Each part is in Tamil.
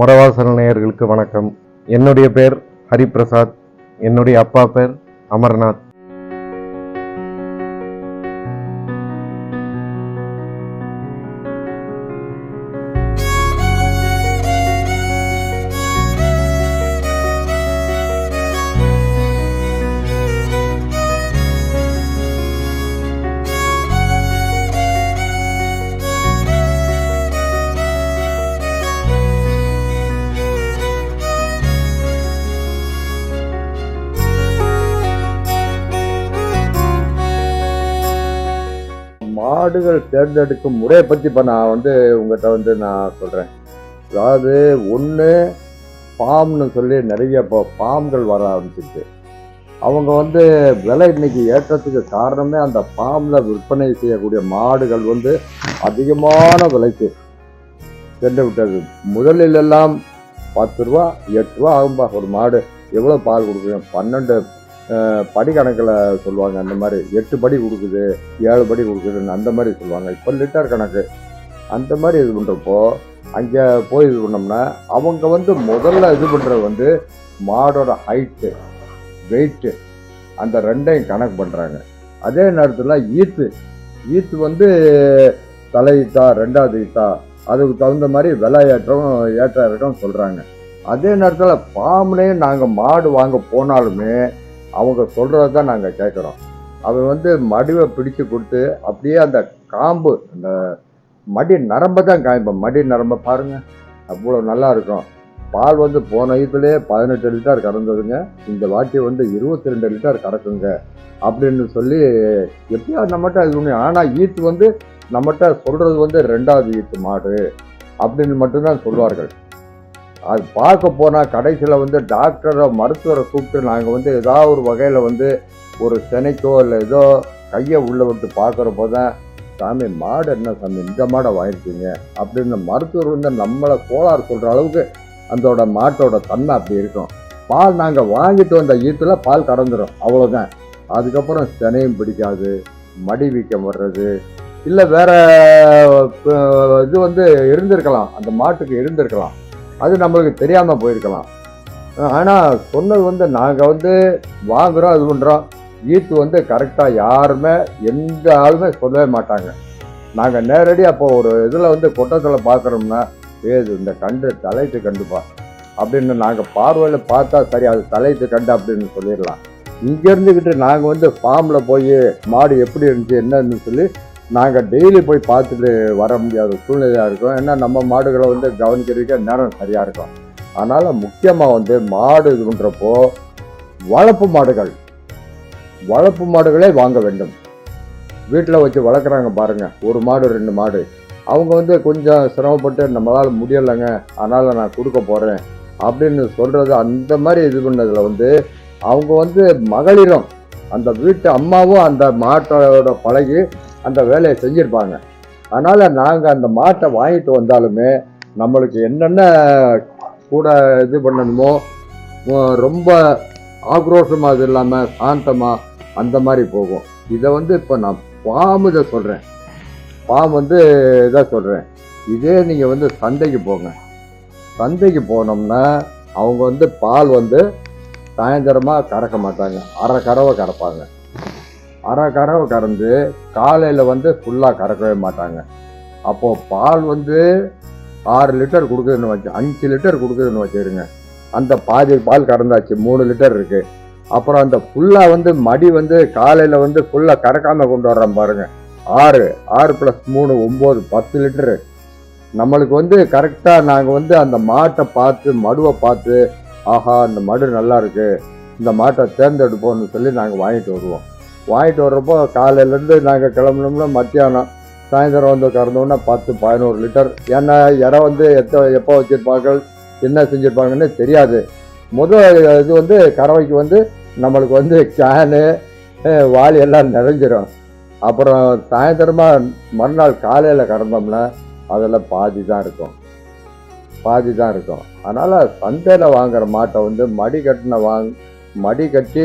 முறவாசல் நேயர்களுக்கு வணக்கம். என்னுடைய பேர் ஹரிபிரசாத். என்னுடைய அப்பா பேர் அமர்நாத். மாடுகள் தேர்ந்தெடுக்கும் முறையை பற்றி இப்போ நான் வந்து உங்கள்கிட்ட வந்து நான் சொல்கிறேன் அதாவது ஒன்று ஃபார்ம்னு சொல்லி நிறைய இப்போ ஃபார்ம்கள் வர ஆரம்பிச்சிருக்கு. அவங்க வந்து விலை இன்னைக்கு ஏற்றத்துக்கு காரணமே அந்த ஃபார்மில் விற்பனை செய்யக்கூடிய மாடுகள் வந்து அதிகமான விலைக்கு சென்று விட்டது. முதலில் எல்லாம் பத்து ரூபா எட்டு ரூபா ஆகும்பா ஒரு மாடு. எவ்வளோ பால் கொடுக்குறேன் பன்னெண்டு படி கணக்கில் சொல்லுவாங்க அந்த மாதிரி. எட்டு படி கொடுக்குது ஏழு படி கொடுக்குதுன்னு அந்த மாதிரி சொல்லுவாங்க. இப்போ லிட்டர் கணக்கு. அந்த மாதிரி இது பண்ணுறப்போ அங்கே போய் இது பண்ணோம்னா அவங்க வந்து முதல்ல இது பண்ணுறது வந்து மாடோட ஹைட்டு வெயிட்டு அந்த ரெண்டையும் கணக்கு பண்ணுறாங்க அதே நேரத்தில் ஈத்து. ஈத்து வந்து தலை ஈத்தா ரெண்டாவது ஈத்தா அதுக்கு தகுந்த மாதிரி விலை ஏற்றம் ஏற்ற இறக்கம் சொல்கிறாங்க அதே நேரத்தில் ஃபார்ம்லேயே நாங்கள் மாடு வாங்க போனாலுமே அவங்க சொல்கிறத தான் நாங்கள் கேட்குறோம் அவன் வந்து மடிவை பிடிச்சு கொடுத்து அப்படியே அந்த காம்பு அந்த மடி நரம்பை தான் காய்ப்போம் மடி நரம்பை பாருங்கள் அவ்வளோ நல்லா இருக்கும். பால் வந்து போன இதுலேயே பதினெட்டு லிட்டர் கறந்ததுங்க. இந்த வாட்டி வந்து இருபத்தி ரெண்டு லிட்டர் கறக்குங்க அப்படின்னு சொல்லி எப்படியாவது நம்மகிட்ட இது பண்ணி ஆனால் ஈத்து வந்து நம்மகிட்ட சொல்கிறது வந்து ரெண்டாவது ஈத்து மாடு அப்படின்னு மட்டும்தான் சொல்வார்கள். அது பார்க்க போனால் கடைசியில் வந்து டாக்டரை மருத்துவரை கூப்பிட்டு நாங்கள் வந்து ஏதாவது ஒரு வகையில் வந்து ஒரு செனைக்கோ இல்லை ஏதோ கையை உள்ள விட்டு பார்க்குறப்போ தான் சாமி மாடு என்ன சாமி இந்த மாடை வாங்கிருக்கீங்க அப்படின்னு மருத்துவர் வந்து நம்மளை கோளாறு சொல்கிற அளவுக்கு அதோட மாட்டோட தன்மை அப்படி இருக்கும். பால் நாங்கள் வாங்கிட்டு வந்த ஈத்துல பால் கறந்துடும் அவ்வளோதான் அதுக்கப்புறம் செனையும் பிடிக்காது மடி வீக்கம் வர்றது இல்லை வேறு இது வந்து இருந்திருக்கலாம் அந்த மாட்டுக்கு இருந்திருக்கலாம். அது நம்மளுக்கு தெரியாமல் போயிருக்கலாம். ஆனால் சொன்னது வந்து நாங்கள் வந்து வாங்குகிறோம் இது பண்ணுறோம் ஈத்து வந்து கரெக்டாக யாருமே எந்த ஆளுமே சொல்லவே மாட்டாங்க. நாங்கள் நேரடியாக இப்போ ஒரு இதில் வந்து கொட்டத்தில் பார்க்குறோம்னா ஏது இந்த கண்டு தலைத்து கண்டுப்பா அப்படின்னு நாங்கள் பார்வையில் பார்த்தா சரி அது தலைத்து கண்டு அப்படின்னு சொல்லிடலாம். இங்கே இருந்துக்கிட்டு நாங்கள் வந்து ஃபார்மில் போய் மாடு எப்படி இருந்துச்சு என்னன்னு சொல்லி நாங்கள் டெய்லி போய் பார்த்துட்டு வர முடியாத சூழ்நிலையாக இருக்கும். ஏன்னா நம்ம மாடுகளை வந்து கவனிக்கிறதுக்கே நேரம் சரியாக இருக்கும். அதனால் முக்கியமாக வந்து மாடு இதுன்றப்போ வளர்ப்பு மாடுகள். வளர்ப்பு மாடுகளே வாங்க வேண்டும். வீட்டில் வச்சு வளர்க்குறாங்க பாருங்கள் ஒரு மாடு ரெண்டு மாடு. அவங்க வந்து கொஞ்சம் சிரமப்பட்டு நம்மளால் முடியலைங்க அதனால் நான் கொடுக்க போகிறேன் அப்படின்னு சொல்கிறது அந்த மாதிரி இது பண்ணதில் வந்து அவங்க வந்து மகளிரும் அந்த வீட்டு அம்மாவும் அந்த மாட்டோட பழகி அந்த வேலையை செஞ்சுருப்பாங்க. அதனால் நாங்கள் அந்த மாட்டை வாங்கிட்டு வந்தாலுமே நம்மளுக்கு என்னென்ன கூட இது பண்ணணுமோ ரொம்ப ஆக்ரோஷமாக இது இல்லாமல் சாந்தமாக அந்த மாதிரி போகும். இதை வந்து இப்போ நான் பாம்பு இதை சொல்கிறேன் பாம்பு வந்து இதை சொல்கிறேன் இதே நீங்கள் வந்து சந்தைக்கு போங்க. சந்தைக்கு போனோம்னா அவங்க வந்து பால் வந்து சாயந்தரமாக கறக்க மாட்டாங்க. அரை கறவை கறப்பாங்க. அரை கறவை கறந்து காலையில் வந்து ஃபுல்லாக கறக்கவே மாட்டாங்க. அப்போது பால் வந்து ஆறு லிட்டர் கொடுக்குதுன்னு வச்சு அஞ்சு லிட்டர் கொடுக்குதுன்னு வச்சுருங்க அந்த பாதி பால் கறந்தாச்சு மூணு லிட்டர் இருக்குது அப்புறம் அந்த ஃபுல்லாக வந்து மடி வந்து காலையில் வந்து ஃபுல்லாக கறக்காமல் கொண்டு வர்றோம் பாருங்கள் ஆறு ஆறு ப்ளஸ் மூணு ஒம்பது பத்து லிட்டரு. நம்மளுக்கு வந்து கரெக்டாக நாங்கள் வந்து அந்த மாட்டை பார்த்து மடுவை பார்த்து ஆஹா இந்த மடு நல்லா இருக்குது இந்த மாட்டை தேர்ந்தெடுப்போம்னு சொல்லி நாங்கள் வாங்கிட்டு வருவோம். வாங்கிட்டு வர்றப்போ காலையிலேருந்து நாங்கள் கிளம்புனோம்னா மத்தியானம் சாயந்தரம் வந்து கறந்தோம்னா பத்து பதினோரு லிட்டர். ஏன்னா இறை வந்து எத்த எப்போ வச்சுருப்பாங்க என்ன செஞ்சுருப்பாங்கன்னு தெரியாது. முதல் இது வந்து கறவைக்கு வந்து நம்மளுக்கு வந்து கேனு வாளி எல்லாம் நிறைஞ்சிடும் அப்புறம் சாயந்தரமாக மறுநாள் காலையில் கறந்தோம்னா அதில் பாதி தான் இருக்கும். பாதி தான் இருக்கும். அதனால் சந்தையில் வாங்குகிற மாட்டை வந்து மடி கட்டின வாங் மடி கட்டி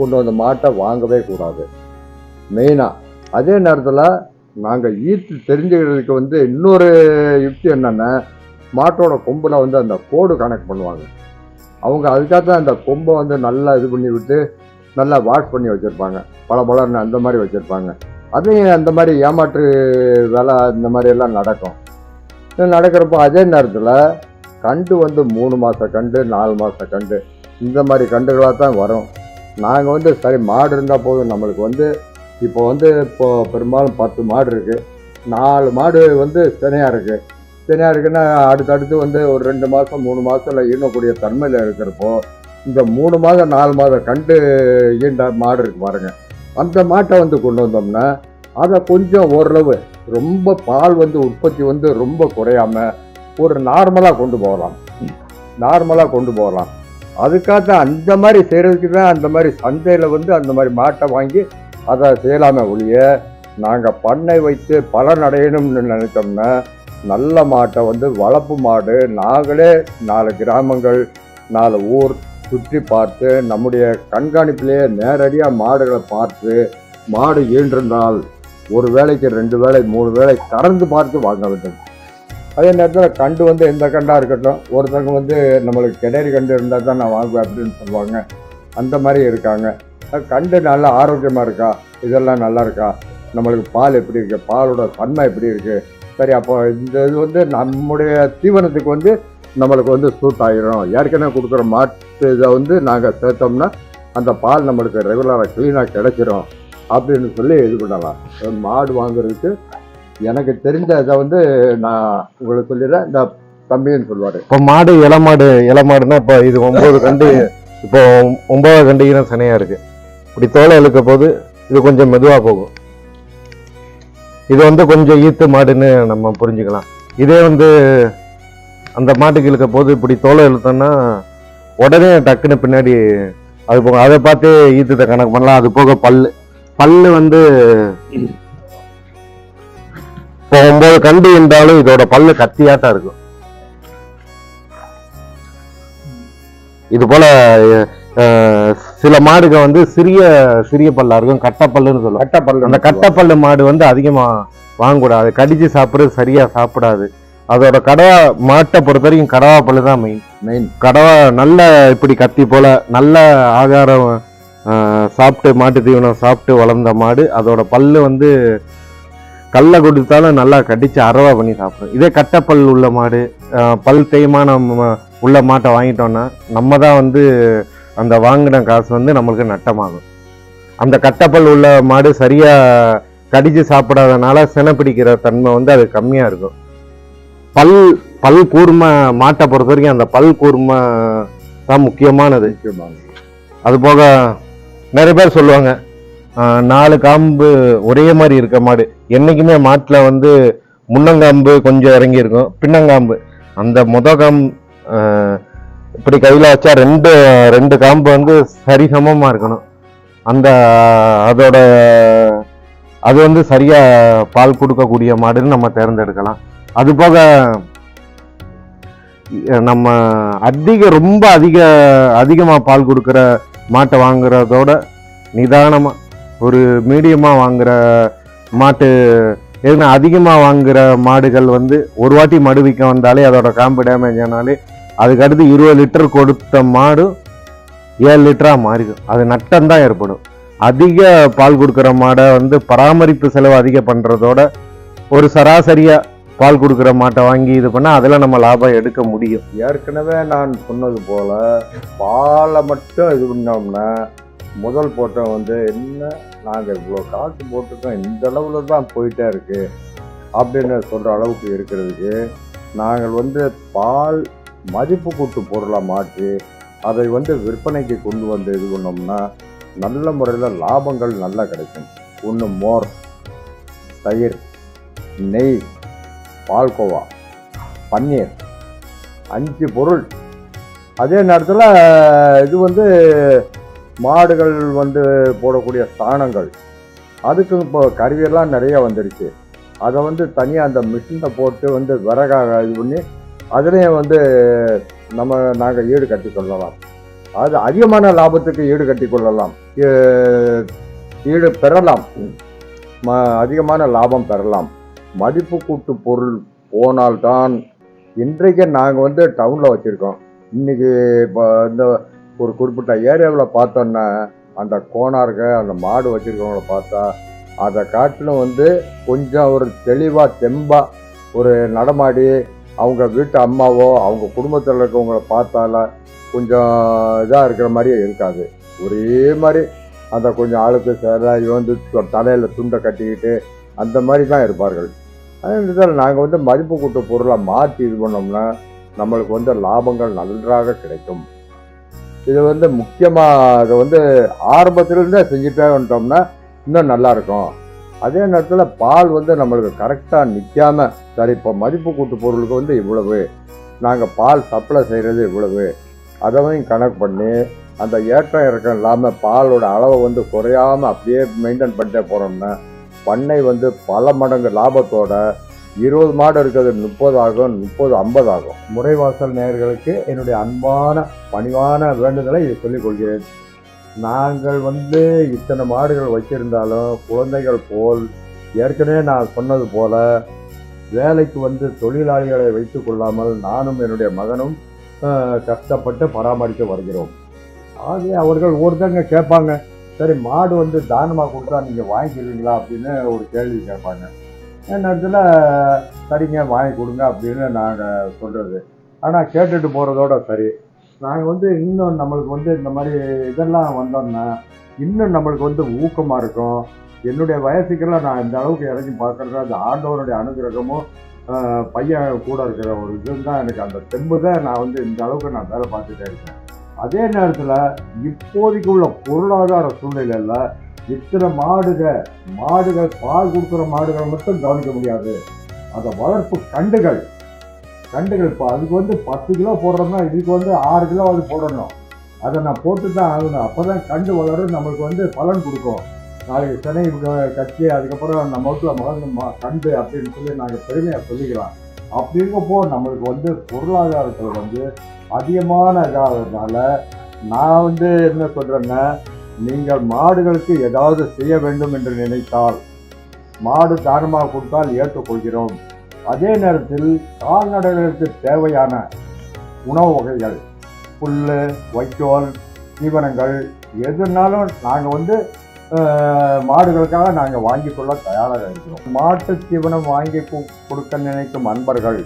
கொண்டு வந்த மாட்டை வாங்கவே கூடாது. மெயினாக அதே நேரத்தில் நாங்கள் ஈர்த்து தெரிஞ்சுக்கிறதுக்கு வந்து இன்னொரு யுக்தி என்னென்னா மாட்டோட கொம்பில் வந்து அந்த கோடு கனெக்ட் பண்ணுவாங்க. அவங்க அதுக்காக தான் அந்த கொம்பை வந்து நல்லா இது பண்ணி விட்டு நல்லா வாஷ் பண்ணி வச்சுருப்பாங்க. பல பலர்னு அந்த மாதிரி வச்சுருப்பாங்க. அதையும் அந்த மாதிரி ஏமாற்று வேலை இந்த மாதிரியெல்லாம் நடக்கும். நடக்கிறப்போ அதே நேரத்தில் கண்டு வந்து மூணு மாத கண்டு நாலு மாத கண்டு இந்த மாதிரி கண்டுகளாக தான் வரும். நாங்கள் வந்து சரி மாடு இருந்தால் போதும். நம்மளுக்கு வந்து இப்போ வந்து இப்போ பெரும்பாலும் பத்து மாடு இருக்குது நாலு மாடு வந்து சினையாக இருக்குது சினையாக இருக்குன்னா அடுத்தடுத்து வந்து ஒரு ரெண்டு மாதம் மூணு மாதத்தில் ஈனக்கூடிய தன்மையில் இருக்கிறப்போ இந்த மூணு மாதம் நாலு மாதம் கண்டு ஈண்ட மாடு இருக்கு பாருங்கள் அந்த மாட்டை வந்து கொண்டு வந்தோம்னா அதை கொஞ்சம் ஓரளவு ரொம்ப பால் வந்து உற்பத்தி வந்து ரொம்ப குறையாம ஒரு நார்மலாக கொண்டு போகலாம். நார்மலாக கொண்டு போகலாம். அதுக்காக தான் அந்த மாதிரி செய்கிறதுக்கு தான் அந்த மாதிரி சந்தையில் வந்து அந்த மாதிரி மாட்டை வாங்கி அதை செய்யலாமே ஒழிய நாங்கள் பண்ணை வைத்து பலன் அடையணும்னு நினைச்சோம்னா நல்ல மாட்டை வந்து வளர்ப்பு மாடு நாங்களே நாலு கிராமங்கள் நாலு ஊர் சுற்றி பார்த்து நம்முடைய கண்காணிப்பிலேயே நேரடியாக மாடுகளை பார்த்து மாடு ஈன்றிருந்தால் ஒரு வேளைக்கு ரெண்டு வேளை மூணு வேளை கறந்து பார்த்து வாங்க வேண்டும். அதே நேரத்தில் கண்டு வந்து எந்த கண்டாக இருக்கட்டும் ஒருத்தவங்க வந்து நம்மளுக்கு கிணறு கண்டு இருந்தால் தான் நான் வாங்குவேன் அப்படின்னு சொல்லுவாங்க. அந்த மாதிரி இருக்காங்க. கண்டு நல்லா ஆரோக்கியமாக இருக்கா? இதெல்லாம் நல்லா இருக்கா? நம்மளுக்கு பால் எப்படி இருக்கு? பாலோட தன்மை எப்படி இருக்குது சரி அப்போ இந்த இது வந்து நம்முடைய தீவனத்துக்கு வந்து நம்மளுக்கு வந்து சூட் ஆகிரும் ஏற்கனவே கொடுக்குற மாட்டு இதை வந்து நாங்கள் சேர்த்தோம்னா அந்த பால் நம்மளுக்கு ரெகுலராக க்ளீனாக கிடைச்சிரும் அப்படின்னு சொல்லி இது பண்ணலாம். மாடு வாங்குறதுக்கு எனக்கு தெரிஞ்ச இதை வந்து நான் உங்களுக்கு சொல்லிடுறேன். இந்த தம்பின்னு சொல்லுவார். இப்போ மாடு இலை மாடு இள மாடுன்னா இப்போ இது ஒன்பது கண்டு இப்போ ஒன்பது கண்டிகளும் சனையா இருக்கு. இப்படி தோலை இழுக்க போது இது கொஞ்சம் மெதுவா போகும். இது வந்து கொஞ்சம் ஈத்து மாடுன்னு நம்ம புரிஞ்சுக்கலாம். இதே வந்து அந்த மாட்டுக்கு இழுக்க போது இப்படி தோலை இழுத்தோம்னா உடனே டக்குன்னு பின்னாடி அது போக அதை பார்த்து ஈத்துத்தை கணக்கு பண்ணலாம். அது போக பல்லு. பல்லு வந்து இப்போ ஒன்பது கண்டு என்றாலும் இதோட பல்லு கத்தியாட்டம் இருக்கும். இது போல சில மாடுக வந்து சிறிய சிறிய பல்லா இருக்கும். கட்டப்பல்லுன்னு சொல்லுவாங்க. கட்ட பல்லு அந்த கட்டப்பல்லு மாடு வந்து அதிகமா வாங்கக்கூடாது. கடிச்சு சாப்பிடுறது சரியா சாப்பிடாது. அதோட கடவா மாட்டை பொறுத்த வரைக்கும் கடவா பல்லு தான் மெயின் மெயின் கடவா நல்ல இப்படி கத்தி போல நல்ல ஆகாரம் சாப்பிட்டு மாட்டு தீவனம் சாப்பிட்டு வளர்ந்த மாடு. அதோட பல்லு வந்து கல்லை கொடுத்தாலும் நல்லா கடிச்சு அரவா பண்ணி சாப்பிடும். இதே கட்டப்பல் உள்ள மாடு பல் தேய்மானம் ம- உள்ள மாட்டை வாங்கிட்டோம்னா நம்ம தான் வந்து அந்த வாங்கின காசு வந்து நம்மளுக்கு நட்டமாகும். அந்த கட்டப்பல் உள்ள மாடு சரியா கடிச்சு சாப்பிடாதனால சினை பிடிக்கிற தன்மை வந்து அது கம்மியா இருக்கும். பல் பல் கூர்மை மாட்டை பொறுத்த வரைக்கும் அந்த பல் கூர்மை தான் முக்கியமானது. அது போக நிறைய பேர் சொல்லுவாங்க நாலு காம்பு ஒரே மாதிரி இருக்க மாடு. என்னைக்குமே மாட்டில் வந்து முன்னங்காம்பு கொஞ்சம் இறங்கி இருக்கும் பின்னங்காம்பு. அந்த முத காம்பு இப்படி கையில் வச்சா ரெண்டு ரெண்டு காம்பு வந்து சரிசமமாக இருக்கணும். அந்த அதோட அது வந்து சரியாக பால் கொடுக்கக்கூடிய மாடுன்னு நம்ம தேர்ந்தெடுக்கலாம். அது போக நம்ம அதிக ரொம்ப அதிக அதிகமாக பால் கொடுக்குற மாட்டை வாங்குறதோட நிதானமாக ஒரு மீடியமாக வாங்குற மாட்டு ஏன்னா அதிகமாக வாங்குற மாடுகள் வந்து ஒரு வாட்டி மடு விற்க வந்தாலே அதோட காம்பு டேமேஜ் ஆனாலே அதுக்கு அடுத்து இருபது லிட்டர் கொடுத்த மாடு ஏழு லிட்டராக மாறிடும். அது நட்டம்தான் ஏற்படும். அதிக பால் கொடுக்குற மாடை வந்து பராமரிப்பு செலவு அதிகம் பண்ணுறதோட ஒரு சராசரியாக பால் கொடுக்குற மாட்டை வாங்கி இது பண்ணால் அதில் நம்ம லாபம் எடுக்க முடியும். ஏற்கனவே நான் சொன்னது போல் பாலை மட்டும் இது பண்ணோம்னா முதல் போட்டோம் வந்து என்ன? நாங்கள் இவ்வளோ காசு போட்டிருக்கோம் இந்த அளவில் தான் போயிட்டே இருக்கு அப்படின்னு சொல்கிற அளவுக்கு இருக்கிறதுக்கு நாங்கள் வந்து பால் மதிப்பு கூட்டு பொருளாக மாற்றி அதை வந்து விற்பனைக்கு கொண்டு வந்து இது பண்ணோம்னா நல்ல முறையில் லாபங்கள் நல்லா கிடைக்கும். ஒன்று மோர் தயிர் நெய் பால்கோவா பன்னீர் அஞ்சு பொருள். அதே நேரத்தில் இது வந்து மாடுகள் வந்து போடக்கூடிய சாணங்கள். அதுக்கு இப்போ கருவியெல்லாம் நிறைய வந்துருச்சு. அதை வந்து தனியாக அந்த மிஷினில் போட்டு வந்து விறகாக இது பண்ணி அதுலேயும் வந்து நம்ம நாங்கள் ஈடு கட்டி கொள்ளலாம். அது அதிகமான லாபத்துக்கு ஈடு கட்டி கொள்ளலாம். ஈடு பெறலாம். ம அதிகமான லாபம் பெறலாம். மதிப்பு கூட்டு பொருள் போனால்தான் இன்றைக்கு நாங்கள் வந்து டவுனில் வச்சுருக்கோம். இன்றைக்கி இப்போ இந்த ஒரு குறிப்பிட்ட ஏரியாவில் பார்த்தோன்னா அந்த கோணார்க அந்த மாடு வச்சுருக்கவங்கள பார்த்தா அதை காட்டிலும் வந்து கொஞ்சம் ஒரு தெளிவாக தெம்பாக ஒரு நடமாடி அவங்க வீட்டு அம்மாவோ அவங்க குடும்பத்தில் இருக்கவங்கள பார்த்தால கொஞ்சம் இதாக இருக்கிற மாதிரியே இருக்காது. ஒரே மாதிரி அந்த கொஞ்சம் ஆளுக்கு சேர வந்து தலையில் துண்டை கட்டிக்கிட்டு அந்த மாதிரி தான் இருப்பார்கள். அதே நாங்கள் வந்து மதிப்பு கூட்ட பொருளை மாற்றி இது பண்ணோம்னா நம்மளுக்கு வந்து லாபங்கள் நன்றாக கிடைக்கும். இது வந்து முக்கியமாக அதை வந்து ஆரம்பத்திலிருந்தே செஞ்சுட்டே வந்துட்டோம்னா இன்னும் நல்லா இருக்கும் அதே நேரத்தில் பால் வந்து நம்மளுக்கு கரெக்டாக நிற்காம சரி இப்போ மதிப்பு கூட்டு பொருளுக்கு வந்து இவ்வளவு நாங்கள் பால் சப்ளை செய்கிறது இவ்வளவு அதையும் கணக்கு பண்ணி அந்த ஏற்றம் இறக்கம் இல்லாமல் பாலோட அளவை வந்து குறையாம அப்படியே மெயின்டைன் பண்ணிட்டே போகிறோம்னா பண்ணை வந்து பல மடங்கு லாபத்தோட இருபது மாடு இருக்கிறது முப்பது ஆகும் முப்பது ஐம்பது ஆகும். முறைவாசல் நேயர்களுக்கு என்னுடைய அன்பான பணிவான வேண்டுதலை இதை சொல்லிக் கொள்கிறேன். நாங்கள் வந்து இத்தனை மாடுகள் வச்சிருந்தாலும் குழந்தைகள் போல் ஏற்கனவே நான் சொன்னது போல வேலைக்கு வந்து தொழிலாளிகளை வைத்து கொள்ளாமல் நானும் என்னுடைய மகனும் கஷ்டப்பட்டு பராமரித்து வருகிறோம். ஆகவே அவர்கள் ஒருத்தங்க கேட்பாங்க சரி மாடு வந்து தானமாக கொடுத்தா நீங்கள் வாங்கிக்கிறீங்களா? அப்படின்னு ஒரு கேள்வி கேட்பாங்க. நேரத்தில் சரிங்க வாங்கி கொடுங்க அப்படின்னு நாங்கள் சொல்கிறது ஆனால் கேட்டுட்டு போகிறதோட சரி. நாங்கள் வந்து இன்னும் நம்மளுக்கு வந்து இந்த மாதிரி இதெல்லாம் வந்தோம்னா இன்னும் நம்மளுக்கு வந்து ஊக்கமாக இருக்கும். என்னுடைய வயசுக்கெல்லாம் நான் இந்த அளவுக்கு இறங்கி பார்க்குறது அந்த ஆண்டவனுடைய அனுகிரகமும் பையன் கூட இருக்கிற ஒரு இது தான் எனக்கு. அந்த தெம்பு தான் நான் வந்து இந்த அளவுக்கு நான் வேலை பார்த்துட்டே இருக்கேன். அதே நேரத்தில் இப்போதைக்கு உள்ள பொருளாதார சூழ்நிலையில் இத்தனை மாடுகள் மாடுகள் பால் கொடுக்குற மாடுகள் மட்டும் கவனிக்க முடியாது. அந்த வளர்ப்பு கண்டுகள் கண்டுகள் இப்போ அதுக்கு வந்து பத்து கிலோ போடுறோம்னா இதுக்கு வந்து ஆறு கிலோ அது போடணும். அதை நான் போட்டு தான் ஆகணும். அப்போ தான் கண்டு வளரும் நம்மளுக்கு வந்து பலன் கொடுக்கும். நாளைக்கு சென்னை கட்சி அதுக்கப்புறம் நம்ம வீட்டில் மகன் கண்டு அப்படின்னு சொல்லி நாங்கள் பெருமையாக சொல்லிக்கலாம் அப்படி இருக்கப்போ நம்மளுக்கு வந்து பொருளாதாரத்தில் வந்து அதிகமான இதாகிறதுனால நான் வந்து என்ன சொல்கிறேன்னா நீங்கள் மாடுகளுக்கு ஏதாவது செய்ய வேண்டும் என்று நினைத்தால் மாடு தானமாக கொடுத்தால் ஏற்றுக்கொள்கிறோம். அதே நேரத்தில் கால்நடைகளுக்கு தேவையான உணவு வகைகள் புல் வைக்கோல் தீவனங்கள் எதுனாலும் நாங்கள் வந்து மாடுகளுக்காக நாங்கள் வாங்கி கொள்ள தயாராக இருக்கிறோம். மாட்டு தீவனம் வாங்கி கொடுக்க நினைக்கும் அன்பர்கள்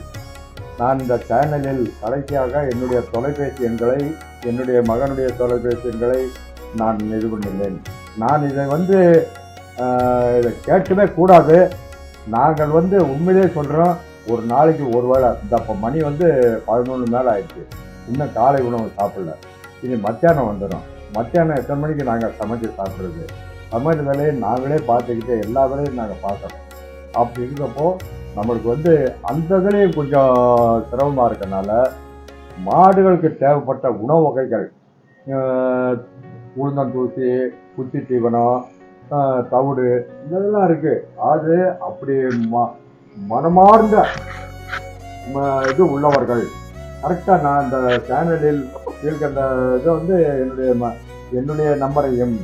நான் இந்த சேனலில் கடைசியாக என்னுடைய தொலைபேசி எண்களை என்னுடைய மகனுடைய தொலைபேசி எண்களை நான் இது பண்ணிள்ளேன் நான் இதை வந்து இதை கேட்கவே கூடாது. நாங்கள் வந்து உண்மையிலே சொல்கிறோம் ஒரு நாளைக்கு ஒரு வேளை இந்த இப்போ மணி வந்து பதினொன்று மேலே ஆயிடுச்சு. இன்னும் காலை உணவு சாப்பிடல. இனி மத்தியானம் வந்துடும் மத்தியானம் எத்தனை மணிக்கு நாங்கள் சமைச்சு சாப்பிட்றது? சமையல் வேலையை நாங்களே பார்த்துக்கிட்டு எல்லா வேலையும் நாங்கள் பார்க்குறோம். அப்படி இருக்கப்போ நம்மளுக்கு வந்து அந்த இதுலேயும் கொஞ்சம் சிரமமாக இருக்கனால மாடுகளுக்கு தேவைப்பட்ட உணவு வகைகள் உளுந்தந்தூசி குச்சி தீவனம் தவிடு இதெல்லாம் இருக்குது அது அப்படி ம மனமார்ந்த ம- இது உள்ளவர்கள். கரெக்டாக நான் அந்த சேனலில் இருக்க அந்த இதை வந்து என்னுடைய ம என்னுடைய நம்பரையும்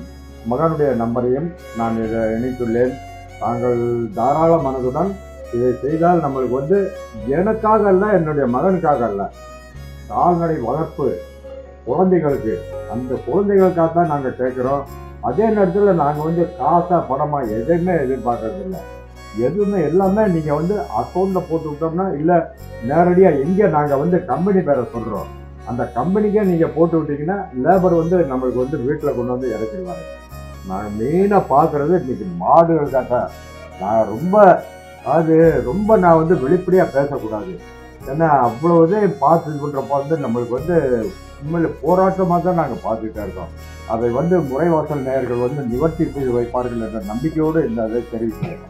மகனுடைய நம்பரையும் நான் இதை இணைத்துள்ளேன். தாங்கள் தாராள மனதுடன் இதை செய்தால் நம்மளுக்கு வந்து எனக்காக அல்ல என்னுடைய மகனுக்காக அல்ல. கால்நடை வளர்ப்பு குழந்தைகளுக்கு அந்த குழந்தைகளுக்காக தான் நாங்கள் கேட்குறோம் அதே நேரத்தில் நாங்கள் வந்து காசாக படமாக எதுவுமே எதிர்பார்க்கறதில்ல. எதுவுமே எல்லாமே நீங்கள் வந்து அக்கௌண்ட்டில் போட்டு விட்டோம்னா இல்லை நேரடியாக எங்கே நாங்கள் வந்து கம்பெனி பேரை சொல்கிறோம் அந்த கம்பெனிக்கே நீங்கள் போட்டு விட்டீங்கன்னா லேபர் வந்து நம்மளுக்கு வந்து வீட்டில் கொண்டு வந்து இறக்கிடுவாங்க. நான் மெயினாக பார்க்குறது இன்றைக்கி மாடுகளுக்காக நான் ரொம்ப அது ரொம்ப நான் வந்து வெளிப்படையாக பேசக்கூடாது. ஏன்னா அவ்வளோ இதே பார்த்து இது பண்ணுறப்ப வந்து நம்மளுக்கு வந்து உண்மையில் போராட்டமாக தான் நாங்கள் பார்த்துக்கிட்டே இருக்கோம். அதை வந்து முறைவாசல் நேயர்கள் வந்து நிவர்த்தி செய்து வைப்பார்கள் என்ற நம்பிக்கையோடு இந்த இதை தெரிவிக்கிறேன்.